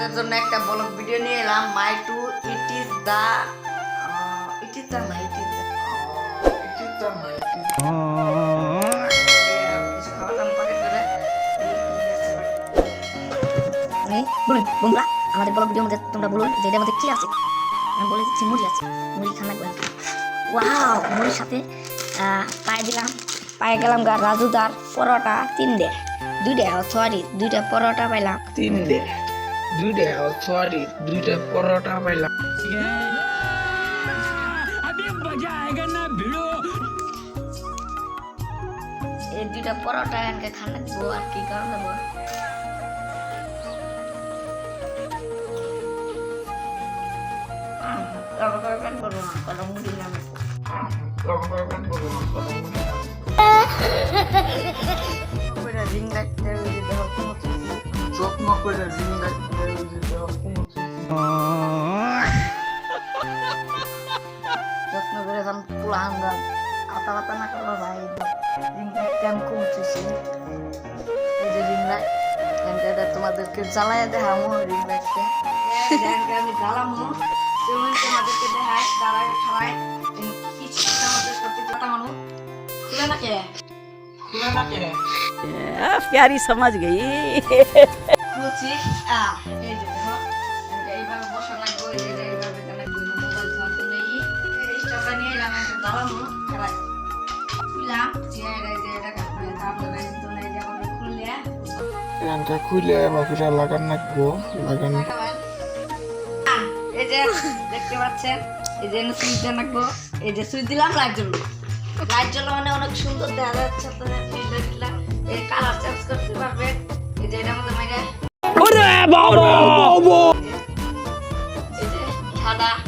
আপনাদের জন্য একটা ব্লগ ভিডিও নিয়ে এলাম। My to it is the it is the না ইট ইজ দাম পকেট বলুন বন্ধুরা আমাদের ভিডিওর মধ্যে তোমরা বলুন যে এটার মধ্যে কি আছে? আমি বলে দিচ্ছি মুড়ি আছে মুড়ি খান লাগবে ওয়াও মুড়ির সাথে আহ, পায়ে দিলাম পায়ে গেলাম গা রাজুদার পরোটা তিনটে দুইটা সরি দুইটা পরোটা পাইলাম। তিনটে। দুইটা সরি দুইটা পরোটা পাইলাম। এই দুইটা পরোটা এনকে খান লাগবো আর কি কারণ দেবো? করে রিং রাখতে যত্ন করে যান পোলা আমরা আতা পাতা না করব ভাই রিংটা কমতেছি এই যে রিং লাইট রিংটা তোমাদেরকে জ্বালায় দেখামো রিং লাইটকে আমি জ্বালামো যেমন তোমাদেরকে দেখায় দাঁড়ায় খাওয়ায় খুলে না কে খুলে না কে প্যারি সমঝ গই। गई এই যে দেখো এইভাবে বসা লাগবে এইভাবে মোবাইল ফোন তো স্টোভটা নিয়ে এলাম একটা জ্বালামো খারাপ খুললাম এটা কাটবে তারপরে তো নেই যে আমাকে খুললে। এখানটা খুলে বাকিটা লাগান রাখব লাগান। এই যে দেখতে পাচ্ছেন এই যে সুইচ দিয়ে রাখব এই যে সুইচ দিলাম লাইট জ্বললো। লাইট জ্বলো মানে অনেক সুন্দর দেখা যাচ্ছে আপনাদের ফিল্টার দিলাম এই কালার এই যে সাদা এই যে কালার